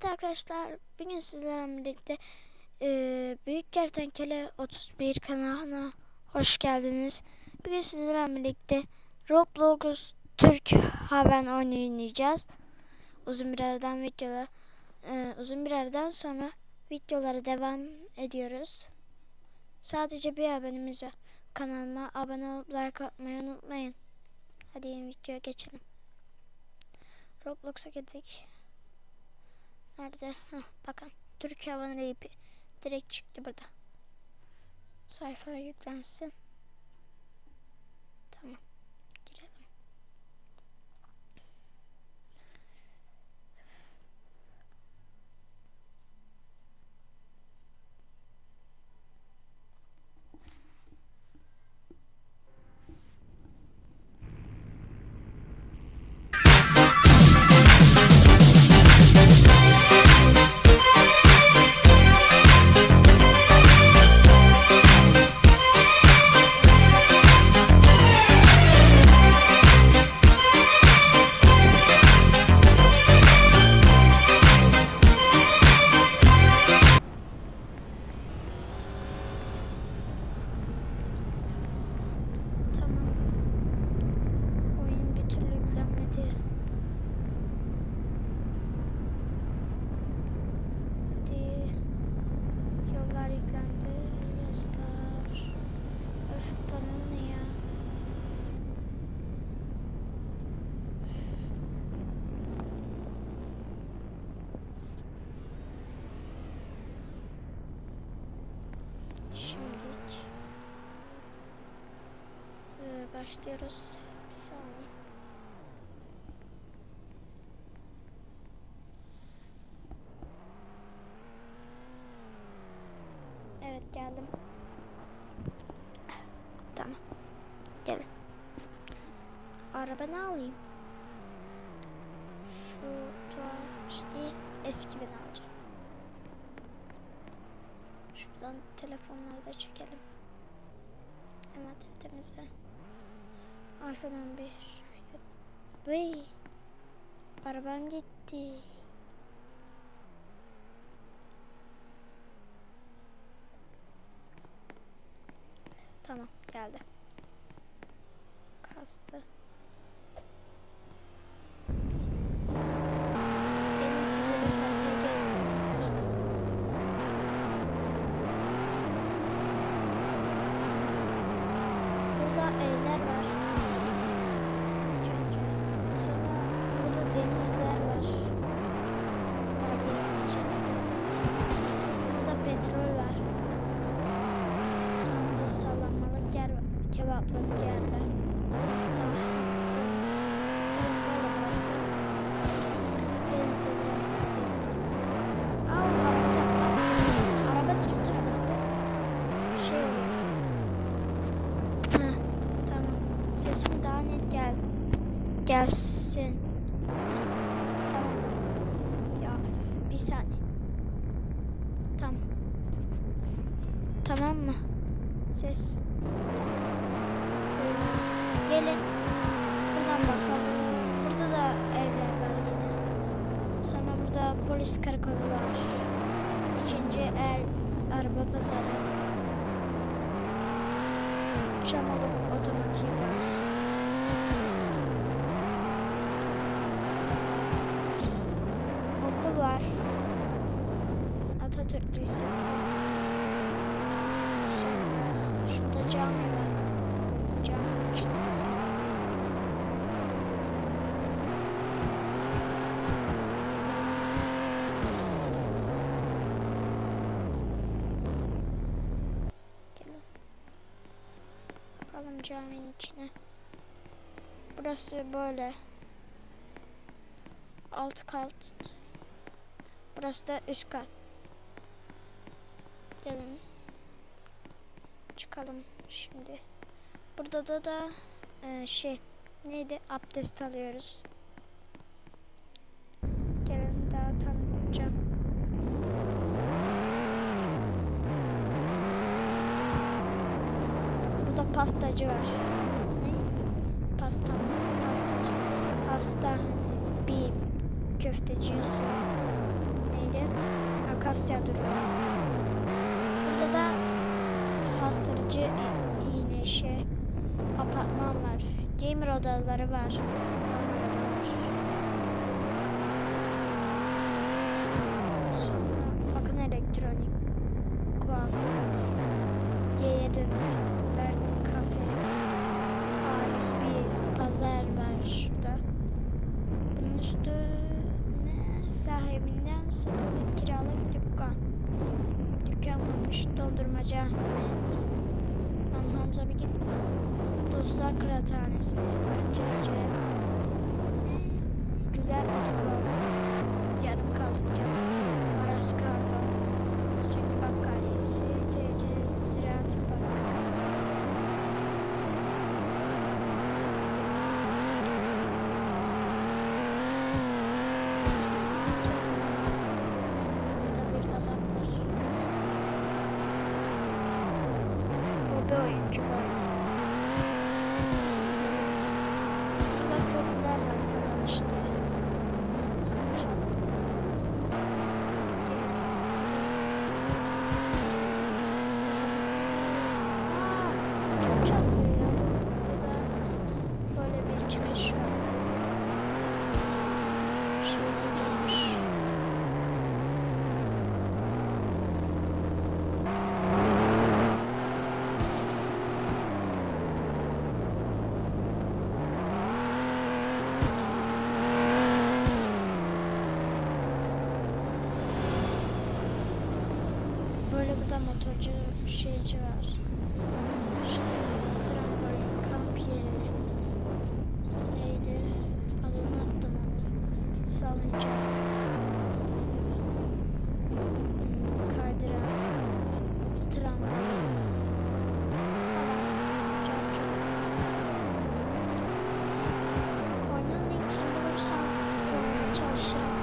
Evet arkadaşlar bugün sizlerle birlikte e, Büyük Kertenkele 31 kanalına hoş geldiniz. Bugün sizlerle birlikte Roblox Türk Haven oynayacağız. Uzun bir aradan videolar e, uzun bir aradan sonra videolara devam ediyoruz. Sadece bir abonemiz var. Kanalıma abone olup like atmayı unutmayın. Hadi yeni videoya geçelim. Roblox'a girdik. Nerede? Heh, bakın. Türk Havan Rapi. Direkt çıktı burada. Sayfa yüklensin. Başlıyoruz. Bir saniye. Evet geldim. Tamam. Gelin. Araba ne alayım? Şu tuhaf değil. Eski beni alacağım. Şuradan telefonları da çekelim. Hemen temizle. iPhone 11. Vay. Arabam gitti. Tamam geldi. Kastı. Gelin size bir haritayı göstereyim işte. Burada evler var. İlk önce. Sonra burada denizler var. Daha gezdireceğiz bunu. Burada petrol var. Sonra burada sallanmalık yer var. Kebaplık yerler. Sahili. Falan böyle burası. Size biraz daha gezdireyim. Aa, araba drift arabası. Şey tamam. Sesim daha net gel gelsin. Tamam. Ya bir saniye. Tamam. Tamam mı? Ses. Ee, gelin. Buradan bakalım. Burada da evler var yine. Sonra burada polis karakolu var. İkinci el araba pazarı. Çamoluk otomotiv var. Okul var. Atatürk Lisesi. Şurada cami var. Girelim. Gelin. Bakalım caminin içine. Burası böyle. Alt kat. Burası da üst kat. Gelin. Çıkalım şimdi. Burada da da e, şey neydi abdest alıyoruz. Gelin daha tanıtacağım. Burada pastacı var. Ne? Pasta mı? Pastacı. Pastane. Bir köfteci Yusuf. Akasya duruyor. Burada da hastırıcı i- iğne işi apartman var. Gamer odaları var. Normal oda var. Sonra bakın elektronik kuaför. Y'ye dönüyor. kafe. A101 pazar var şurada. Bunun üstü ne? Sahibinden satılık kiralık dükkan. Dükkan varmış. Dondurmacı Ahmet. Lan Hamza bir git. Dostlar Kıraathanesi. Fırıncı Recep. Güler Otokof. Yarım kaldık yazısı. Aras Kargo. Süngü Bakkaliyesi. TC Ziraat Bankası. Sonra burada bir adam var. O arada. Burada köprüler var falan işte. Aa, çok çarpıyor ya. Burada böyle bir çıkış var. Motorcu şeyci var. İşte trambolin, kamp yeri. Neydi? Adını unuttum onu. Salıncak. Hmm, Kaydırak. Trambolin. Oyunun linkini bulursam oynamaya çalışırım.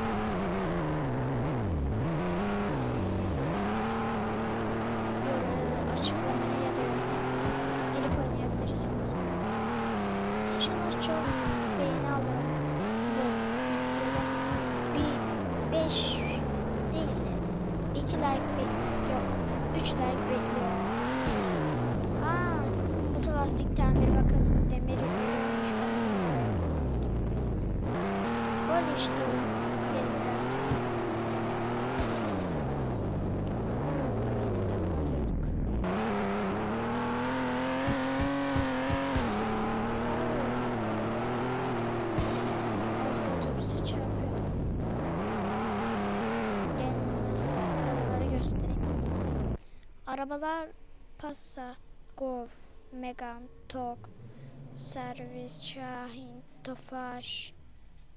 İnşallah çok beğeni alırım. Bir 5 değil de 2 like bek yok 3 like bekliyorum. Aa, otolastik tamir bakın demiri yapamadım. Böyle işte oyun. Benim biraz kesin. Yine takla atıyorduk. Az da otobüse çarpıyordum. Gel size arabaları göstereyim. Arabalar Passat, Golf, Megane, Tok, Servis, Şahin, Tofaş,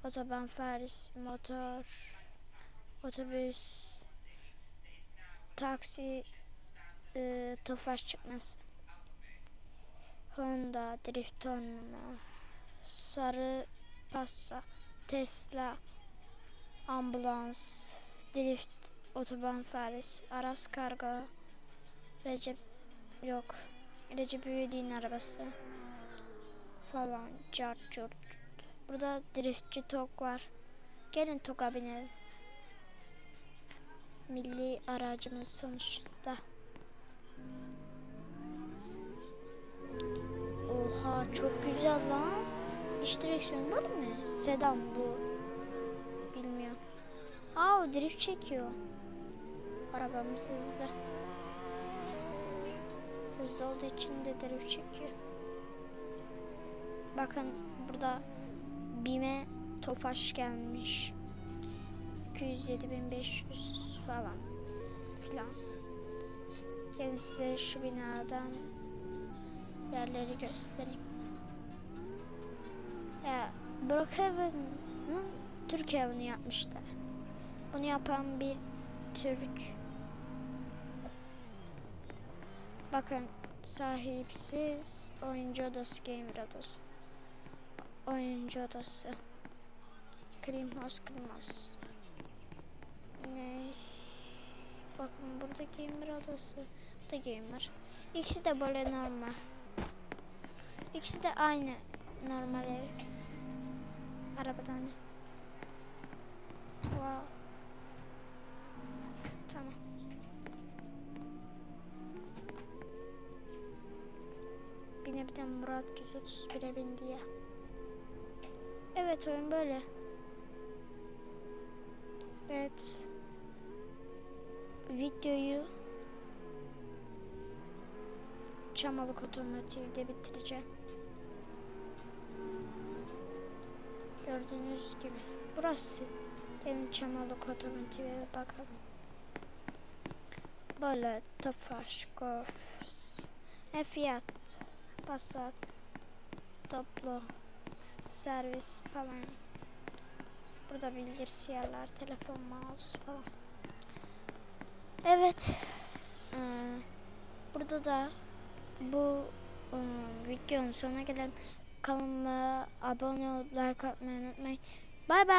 Otoban Faris, Motor, Otobüs, Taksi, e, Tofaş çıkması. Honda, Drift Tornado, Sarı Passa, Tesla, Ambulans, Drift, Otoban Faris, Aras Kargo, Recep yok. Recep İvedik'in arabası falan cart curt. Burada driftçi tok var. Gelin toka binelim. Milli aracımız sonuçta. Oha çok güzel lan. İç direksiyon böyle mi? Sedan bu. Bilmiyorum. Aa drift çekiyor. Arabamız hızlı. Hızlı olduğu için de drift çekiyor. Bakın burada Bime Tofaş gelmiş. 207.500 falan filan. Yani size şu binadan yerleri göstereyim. Ya Brookhaven'ın Türk evini yapmışlar. Bunu yapan bir Türk. Bakın sahipsiz oyuncu odası, gamer odası. Oyuncu odası. Klimos, klimos. Ne? Bakın burada gamer odası. Bu da gamer. İkisi de böyle normal. İkisi de aynı normal ev. Arabadan. 131'e bindi ya. Evet oyun böyle. Evet. Videoyu Çamalık Otomotiv'de bitireceğim. Gördüğünüz gibi. Burası. Gelin Çamalık Otomotiv'e bakalım. Böyle Tofaş, Golf, e fiyat, Passat, Doblo, servis falan. Burada bilgisayarlar, telefon, mouse falan. Evet. Ee, burada da bu e, videonun sonuna gelen kanalıma abone olup like atmayı unutmayın. Bay bay.